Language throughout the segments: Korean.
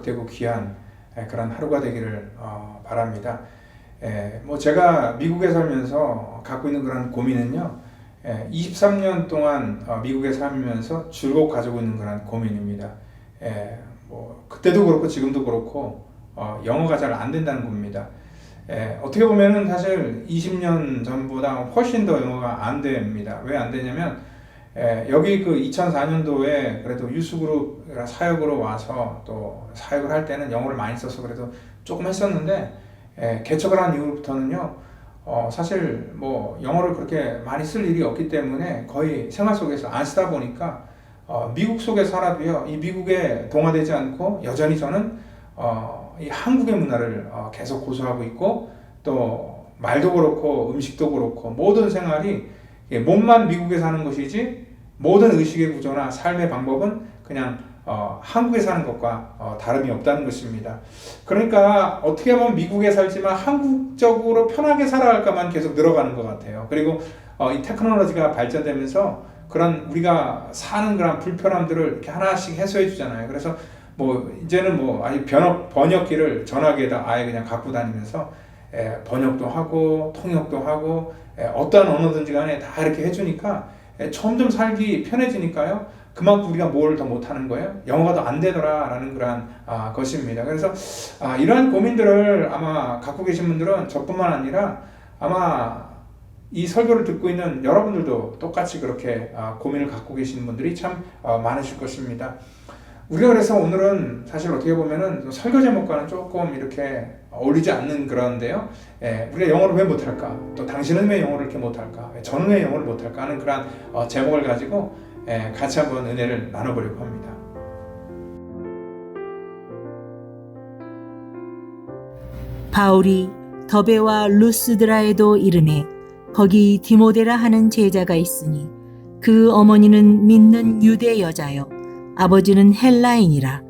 복되고 귀한 에, 그런 하루가 되기를 어, 바랍니다. 에, 뭐 제가 미국에 살면서 갖고 있는 그런 고민은요, 에, 23년 동안 어, 미국에 살면서 줄곧 가지고 있는 그런 고민입니다. 에, 뭐 그때도 그렇고 지금도 그렇고 어, 영어가 잘 안 된다는 겁니다. 에, 어떻게 보면은 사실 20년 전보다 훨씬 더 영어가 안 됩니다. 왜 안 되냐면 예, 여기 그 2004년도에 그래도 유수그룹 사역으로 와서 또 사역을 할 때는 영어를 많이 써서 그래도 조금 했었는데 예, 개척을 한 이후부터는요 어, 사실 뭐 영어를 그렇게 많이 쓸 일이 없기 때문에 거의 생활 속에서 안 쓰다 보니까 어, 미국 속에 살아도요 이 미국에 동화되지 않고 여전히 저는 어, 이 한국의 문화를 어, 계속 고수하고 있고 또 말도 그렇고 음식도 그렇고 모든 생활이 예, 몸만 미국에 사는 것이지 모든 의식의 구조나 삶의 방법은 그냥 어, 한국에 사는 것과 어, 다름이 없다는 것입니다. 그러니까 어떻게 보면 미국에 살지만 한국적으로 편하게 살아갈까만 계속 늘어가는 것 같아요. 그리고 어, 이 테크놀로지가 발전되면서 그런 우리가 사는 그런 불편함들을 이렇게 하나씩 해소해 주잖아요. 그래서 뭐 이제는 뭐 아예 번역 번역기를 전화기에다 아예 그냥 갖고 다니면서 에, 번역도 하고 통역도 하고 에, 어떠한 언어든지 간에 다 이렇게 해주니까 에, 점점 살기 편해지니까요. 그만큼 우리가 뭘 더 못하는 거예요? 영어가 더 안 되더라라는 그런 아, 것입니다. 그래서 아, 이러한 고민들을 아마 갖고 계신 분들은 저뿐만 아니라 아마 이 설교를 듣고 있는 여러분들도 똑같이 그렇게 아, 고민을 갖고 계시는 분들이 참 아, 많으실 것입니다. 우리가 그래서 오늘은 사실 어떻게 보면은 설교 제목과는 조금 이렇게 어울리지 않는 그런데요. 예, 우리가 영어를 왜 못할까? 또 당신은 왜 영어를 이렇게 못할까? 예, 저는 왜 영어를 못할까? 하는 그런 어, 제목을 가지고 예, 같이 한번 은혜를 나눠보려고 합니다. 바울이 더베와 루스드라에도 이르매 거기 디모데라 하는 제자가 있으니 그 어머니는 믿는 유대 여자요 아버지는 헬라인이라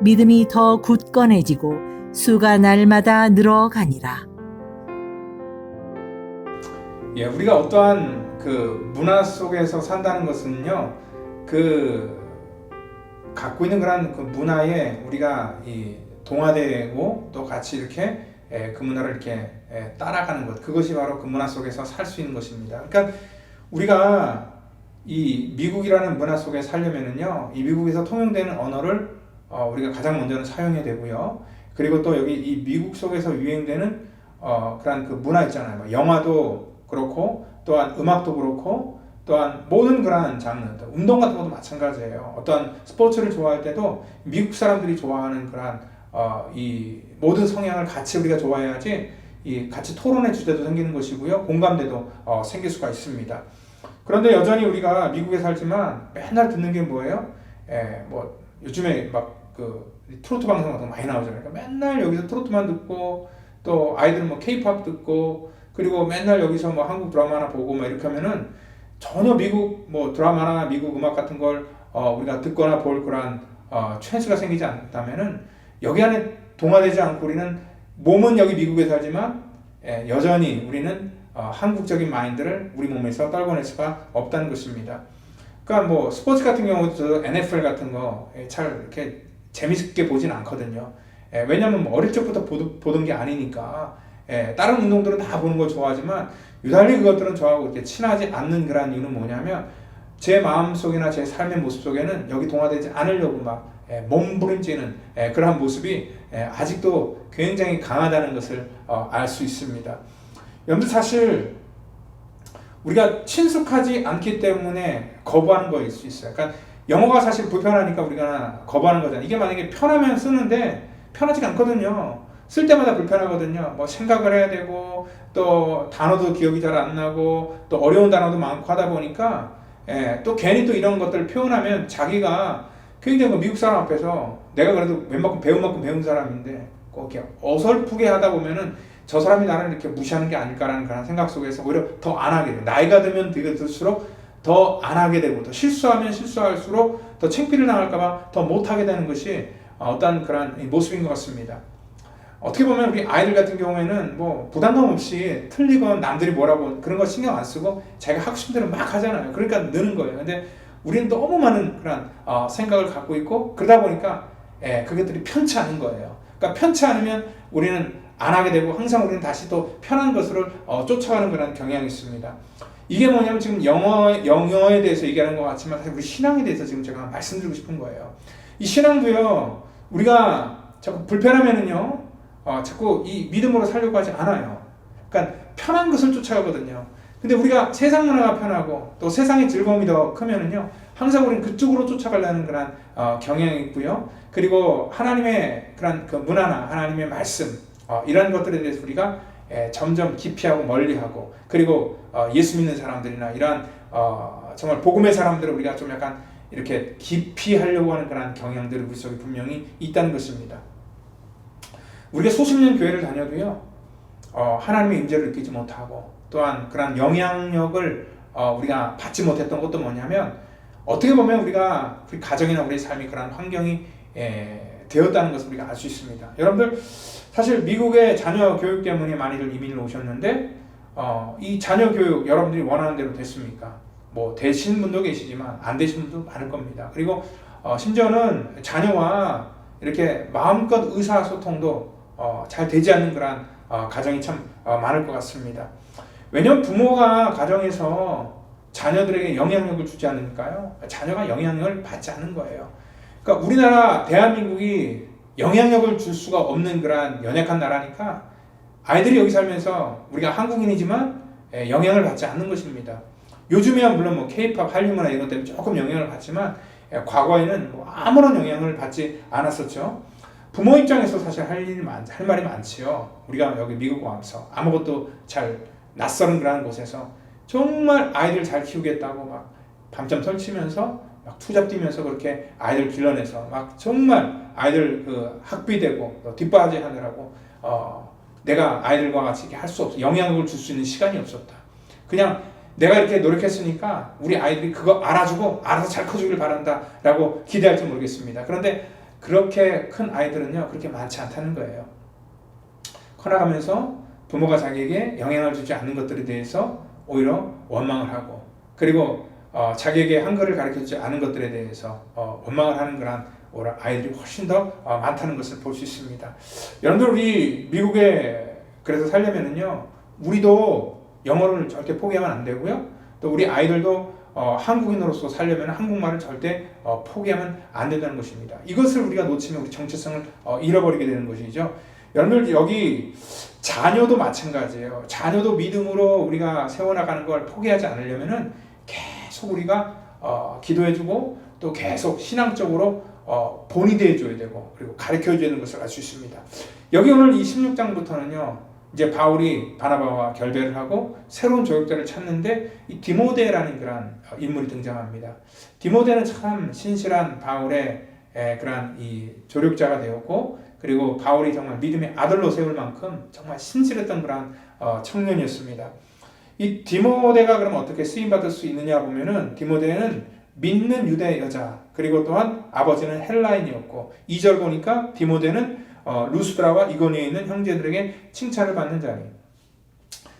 믿음이 더 굳건해지고 수가 날마다 늘어가니라. 예, 우리가 어떠한 그 문화 속에서 산다는 것은요, 그 갖고 있는 그런 그 문화에 우리가 이 동화되고 또 같이 이렇게 예, 그 문화를 이렇게 예, 따라가는 것, 그것이 바로 그 문화 속에서 살 수 있는 것입니다. 그러니까 우리가 이 미국이라는 문화 속에 살려면은요, 이 미국에서 통용되는 언어를 어, 우리가 가장 먼저는 사용해야 되고요. 그리고 또 여기 이 미국 속에서 유행되는 어, 그런 그 문화 있잖아요. 뭐 영화도 그렇고 또한 음악도 그렇고 또한 모든 그러한 장르, 또 운동 같은 것도 마찬가지예요. 어떠한 스포츠를 좋아할 때도 미국 사람들이 좋아하는 그러한 어, 이 모든 성향을 같이 우리가 좋아해야지 이 같이 토론의 주제도 생기는 것이고요. 공감대도 어, 생길 수가 있습니다. 그런데 여전히 우리가 미국에 살지만 맨날 듣는 게 뭐예요? 예, 뭐 요즘에 막 그 트로트 방송 같은 거 많이 나오잖아요. 그러니까 맨날 여기서 트로트만 듣고 또 아이들은 뭐 케이팝 듣고 그리고 맨날 여기서 뭐 한국 드라마나 보고 막 이렇게 하면은 전혀 미국 뭐 드라마나 미국 음악 같은 걸 어, 우리가 듣거나 볼 그런 어, 찬스가 생기지 않다면은 여기 안에 동화되지 않고 우리는 몸은 여기 미국에 살지만 예, 여전히 우리는 어, 한국적인 마인드를 우리 몸에서 떨궈낼 수가 없다는 것입니다. 그러니까 뭐 스포츠 같은 경우도 NFL 같은 거 잘 이렇게 재밌게 보진 않거든요. 예, 왜냐면 뭐 어릴 적부터 보드, 보던 게 아니니까 예, 다른 운동들은 다 보는 걸 좋아하지만 유달리 그것들은 저하고 이렇게 친하지 않는 그런 이유는 뭐냐면 제 마음 속이나 제 삶의 모습 속에는 여기 동화되지 않으려고 막 예, 몸부림치는 예, 그러한 모습이 예, 아직도 굉장히 강하다는 것을 어, 알수 있습니다. 여러분들 사실 우리가 친숙하지 않기 때문에 거부하는 거일 수 있어요. 그러니까 영어가 사실 불편하니까 우리가 거부하는 거잖아요. 이게 만약에 편하면 쓰는데 편하지가 않거든요. 쓸 때마다 불편하거든요. 뭐 생각을 해야 되고 또 단어도 기억이 잘 안 나고 또 어려운 단어도 많고 하다 보니까 예, 또 괜히 또 이런 것들을 표현하면 자기가 굉장히 뭐 미국 사람 앞에서 내가 그래도 웬만큼 배운 만큼 배운 사람인데 꼭 이렇게 어설프게 하다 보면은 저 사람이 나를 이렇게 무시하는 게 아닐까라는 그런 생각 속에서 오히려 더 안 하게 돼요. 나이가 들면 들수록 더 안 하게 되고 더 실수하면 실수할수록 더 창피를 당할까봐 더 못하게 되는 것이 어떤 그런 모습인 것 같습니다. 어떻게 보면 우리 아이들 같은 경우에는 뭐 부담감 없이 틀리건 남들이 뭐라고 그런 거 신경 안 쓰고 자기가 하고 싶은 대로 막 하잖아요. 그러니까 느는 거예요. 근데 우리는 너무 많은 그런 어, 생각을 갖고 있고 그러다 보니까 예, 그것들이 편치 않은 거예요. 그러니까 편치 않으면 우리는 안 하게 되고 항상 우리는 다시 또 편한 것을 어, 쫓아가는 그런 경향이 있습니다. 이게 뭐냐면 지금 영어 영어에 대해서 얘기하는 것 같지만 사실 우리 신앙에 대해서 지금 제가 말씀드리고 싶은 거예요. 이 신앙도요 우리가 자꾸 불편하면은요 어, 자꾸 이 믿음으로 살려고 하지 않아요. 그러니까 편한 것을 쫓아가거든요. 근데 우리가 세상 문화가 편하고 또 세상의 즐거움이 더 크면은요 항상 우리는 그쪽으로 쫓아가려는 그런 어, 경향이 있고요. 그리고 하나님의 그런 그 문화나 하나님의 말씀 어, 이런 것들에 대해서 우리가 예, 점점 기피하고 멀리하고 그리고 어, 예수 믿는 사람들이나 이러한 어, 정말 복음의 사람들을 우리가 좀 약간 이렇게 기피하려고 하는 그런 경향들이 우리 속에 분명히 있다는 것입니다. 우리가 수십 년 교회를 다녀도요 어, 하나님의 임재를 느끼지 못하고 또한 그런 영향력을 어, 우리가 받지 못했던 것도 뭐냐면 어떻게 보면 우리가 우리 가정이나 우리 삶이 그런 환경이 예, 되었다는 것을 우리가 알 수 있습니다. 여러분들 사실 미국의 자녀 교육 때문에 많이들 이민을 오셨는데 어, 이 자녀 교육 여러분들이 원하는 대로 됐습니까? 뭐 되신 분도 계시지만 안 되신 분도 많을 겁니다. 그리고 어, 심지어는 자녀와 이렇게 마음껏 의사소통도 어, 잘 되지 않는 그런 어, 가정이 참 어, 많을 것 같습니다. 왜냐면 부모가 가정에서 자녀들에게 영향력을 주지 않으니까요. 자녀가 영향력을 받지 않는 거예요. 그러니까 우리나라 대한민국이 영향력을 줄 수가 없는 그러한 연약한 나라니까 아이들이 여기 살면서 우리가 한국인이지만 예, 영향을 받지 않는 것입니다. 요즘이야 물론 뭐 케이팝, 한류문화 이런 것 때문에 조금 영향을 받지만 예, 과거에는 뭐 아무런 영향을 받지 않았었죠. 부모 입장에서 사실 할 일이 많, 할 말이 많지요. 우리가 여기 미국 와서 아무것도 잘 낯선 그런 곳에서 정말 아이들 잘 키우겠다고 막 밤잠 설치면서 막 투잡 뛰면서 그렇게 아이들 길러내서 막 정말 아이들 그 학비되고 뒷바라지 하느라고 어 내가 아이들과 같이 이렇게 할 수 없어 영향력을 줄 수 있는 시간이 없었다. 그냥 내가 이렇게 노력했으니까 우리 아이들이 그거 알아주고 알아서 잘 커주길 바란다라고 기대할지 모르겠습니다. 그런데 그렇게 큰 아이들은요 그렇게 많지 않다는 거예요. 커나가면서 부모가 자기에게 영향을 주지 않는 것들에 대해서 오히려 원망을 하고 그리고 어, 자기에게 한글을 가르쳐주지 않은 것들에 대해서 어, 원망을 하는 그런 아이들이 훨씬 더 어, 많다는 것을 볼 수 있습니다. 여러분들 우리 미국에 그래서 살려면은요 우리도 영어를 절대 포기하면 안 되고요 또 우리 아이들도 어, 한국인으로서 살려면 한국말을 절대 어, 포기하면 안 된다는 것입니다. 이것을 우리가 놓치면 우리 정체성을 어, 잃어버리게 되는 것이죠. 여러분들 여기 자녀도 마찬가지예요. 자녀도 믿음으로 우리가 세워나가는 걸 포기하지 않으려면은 계속 우리가 어, 기도해주고 또 계속 신앙적으로 어, 본이 되어줘야 되고 그리고 가르쳐줘야 되는 것을 알 수 있습니다. 여기 오늘 이 16장부터는요. 이제 바울이 바나바와 결별을 하고 새로운 조역자를 찾는데 이 디모데라는 그런 어, 인물이 등장합니다. 디모데는 참 신실한 바울의 에, 그런 이 조력자가 되었고 그리고 바울이 정말 믿음의 아들로 세울 만큼 정말 신실했던 그런 어, 청년이었습니다. 이 디모데가 그럼 어떻게 쓰임 받을 수 있느냐 보면은 디모데는 믿는 유대 여자 그리고 또한 아버지는 헬라인이었고 2절 보니까 디모데는 어, 루스드라와 이고니에 있는 형제들에게 칭찬을 받는 자니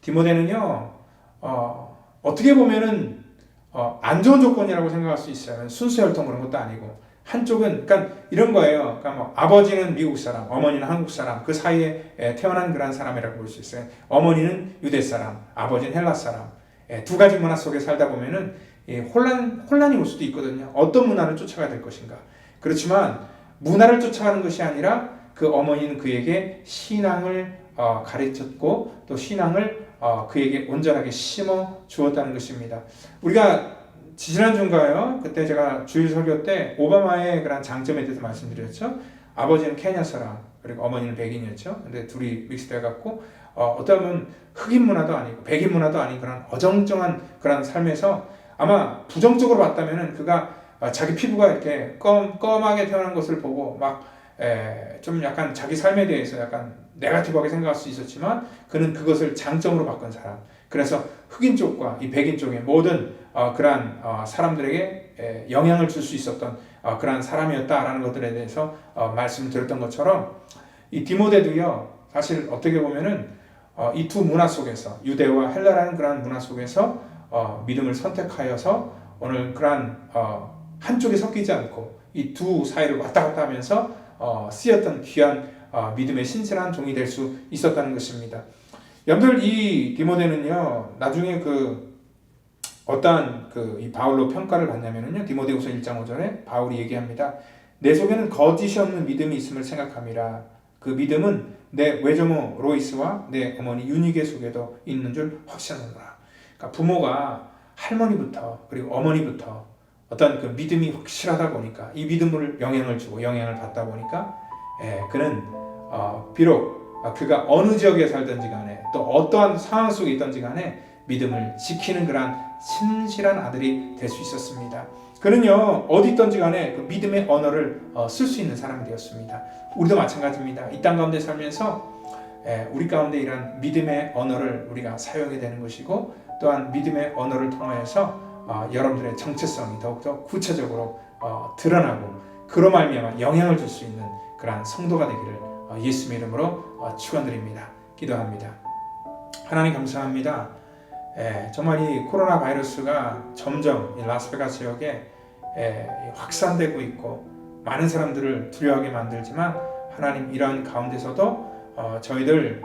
디모데는요 어, 어떻게 보면은 어, 안 좋은 조건이라고 생각할 수 있어요. 순수 혈통 그런 것도 아니고 한쪽은 그러니까 이런 거예요. 그러니까 뭐 아버지는 미국 사람, 어머니는 한국 사람, 그 사이에 에, 태어난 그런 사람이라고 볼 수 있어요. 어머니는 유대 사람, 아버지는 헬라 사람. 에, 두 가지 문화 속에 살다 보면은 이 혼란 혼란이 올 수도 있거든요. 어떤 문화를 쫓아가야 될 것인가. 그렇지만 문화를 쫓아가는 것이 아니라 그 어머니는 그에게 신앙을 어, 가르쳤고 또 신앙을 어, 그에게 온전하게 심어 주었다는 것입니다. 우리가 지난주인가요? 그때 제가 주일 설교 때 오바마의 그런 장점에 대해서 말씀드렸죠. 아버지는 케냐 사람 그리고 어머니는 백인이었죠. 근데 둘이 믹스돼 갖고 어, 어떠면 흑인 문화도 아니고 백인 문화도 아닌 그런 어정쩡한 그런 삶에서 아마 부정적으로 봤다면은 그가 어, 자기 피부가 이렇게 검 검하게 태어난 것을 보고 막좀 약간 자기 삶에 대해서 약간 네가티브하게 생각할 수 있었지만 그는 그것을 장점으로 바꾼 사람. 그래서 흑인 쪽과 이 백인 쪽의 모든 어, 그러한 어, 사람들에게 에, 영향을 줄 수 있었던 어, 그러한 사람이었다라는 것들에 대해서 어, 말씀을 드렸던 것처럼 이 디모데도요 사실 어떻게 보면은 어, 이 두 문화 속에서 유대와 헬라라는 그러한 문화 속에서 어, 믿음을 선택하여서 오늘 그러한 어, 한쪽에 섞이지 않고 이 두 사이를 왔다 갔다 하면서 어, 쓰였던 귀한 어, 믿음의 신실한 종이 될 수 있었다는 것입니다. 여러분들 이 디모데는요 나중에 그 어떠한 그 이 바울로 평가를 받냐면은요 디모데후서 1장 5절에 바울이 얘기합니다. 내 속에는 거짓이 없는 믿음이 있음을 생각함이라. 그 믿음은 내 외조모 로이스와 내 어머니 유니게 속에도 있는 줄 확신하노라. 그러니까 부모가 할머니부터 그리고 어머니부터 어떤 그 믿음이 확실하다 보니까 이 믿음을 영향을 주고 영향을 받다 보니까 예, 그는 어, 비록 그가 어느 지역에 살든지 간에 또 어떠한 상황 속에 있든지 간에 믿음을 지키는 그러한 신실한 아들이 될 수 있었습니다. 그는요 어디 있든지 간에 그 믿음의 언어를 어, 쓸수 있는 사람이 되었습니다. 우리도 마찬가지입니다. 이 땅 가운데 살면서 에, 우리 가운데 이런 믿음의 언어를 우리가 사용해야 되는 것이고 또한 믿음의 언어를 통하여서 어, 여러분들의 정체성이 더욱더 구체적으로 어, 드러나고 그로 말미암아 영향을 줄 수 있는 그러한 성도가 되기를 어, 예수의 이름으로 어, 축원드립니다. 기도합니다. 하나님 감사합니다. 에, 정말 이 코로나 바이러스가 점점 이 라스베가스 지역에 에, 확산되고 있고 많은 사람들을 두려워하게 만들지만 하나님 이러한 가운데서도 어, 저희들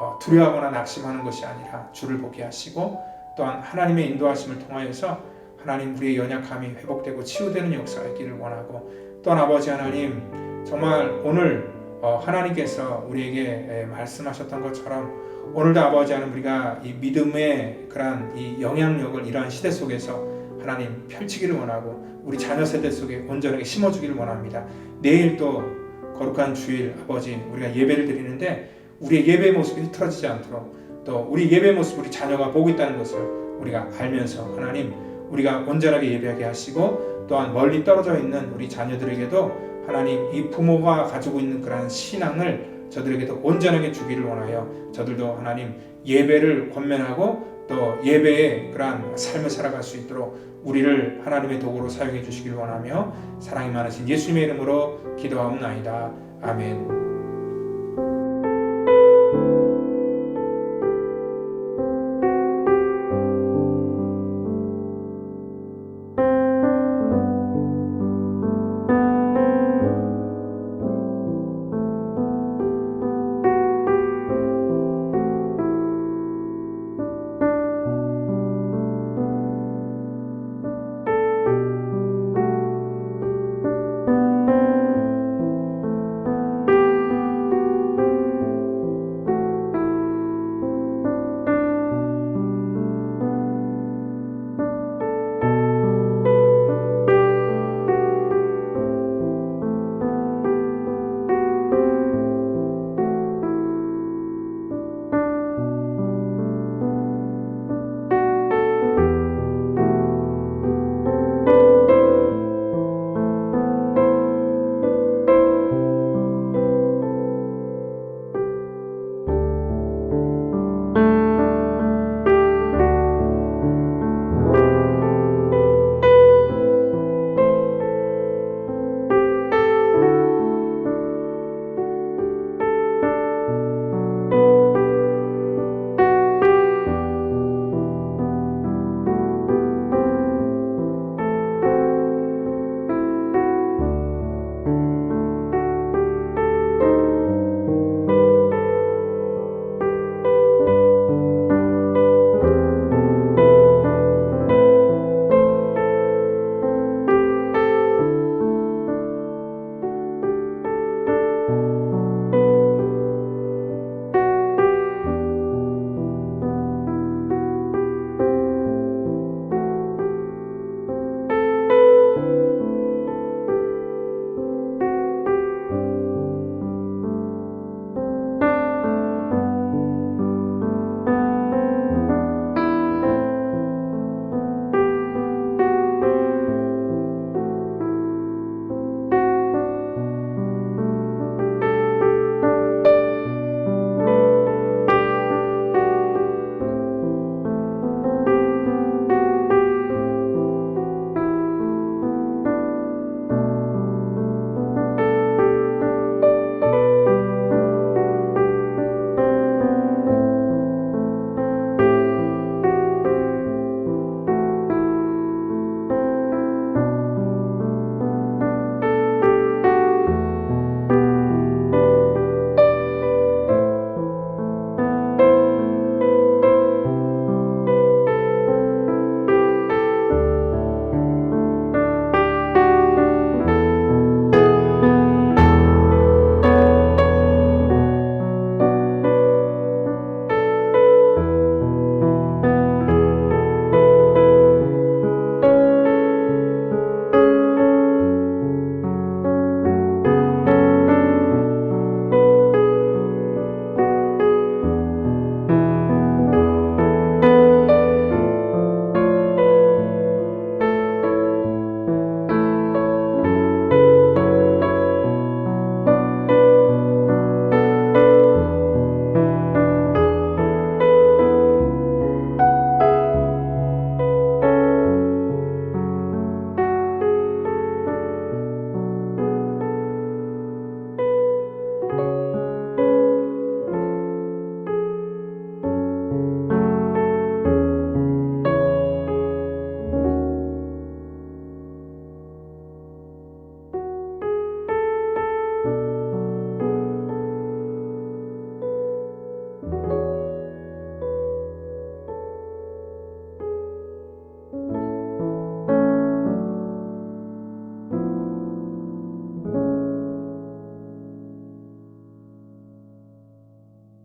어, 두려워하거나 낙심하는 것이 아니라 주를 보게 하시고 또한 하나님의 인도하심을 통하여서 하나님 우리의 연약함이 회복되고 치유되는 역사가 있기를 원하고 또한 아버지 하나님 정말 오늘 어, 하나님께서 우리에게 에, 말씀하셨던 것처럼 오늘도 아버지 하나님 우리가 이 믿음의 그러한 이 영향력을 이러한 시대 속에서 하나님 펼치기를 원하고 우리 자녀 세대 속에 온전하게 심어주기를 원합니다. 내일 또 거룩한 주일 아버지 우리가 예배를 드리는데 우리의 예배 모습이 흐트러지지 않도록 또 우리 예배 모습 우리 자녀가 보고 있다는 것을 우리가 알면서 하나님 우리가 온전하게 예배하게 하시고 또한 멀리 떨어져 있는 우리 자녀들에게도 하나님 이 부모가 가지고 있는 그러한 신앙을 저들에게도 온전하게 주기를 원하여 저들도 하나님 예배를 권면하고 또 예배의 그러한 삶을 살아갈 수 있도록 우리를 하나님의 도구로 사용해 주시길 원하며 사랑이 많으신 예수님의 이름으로 기도하옵나이다. 아멘.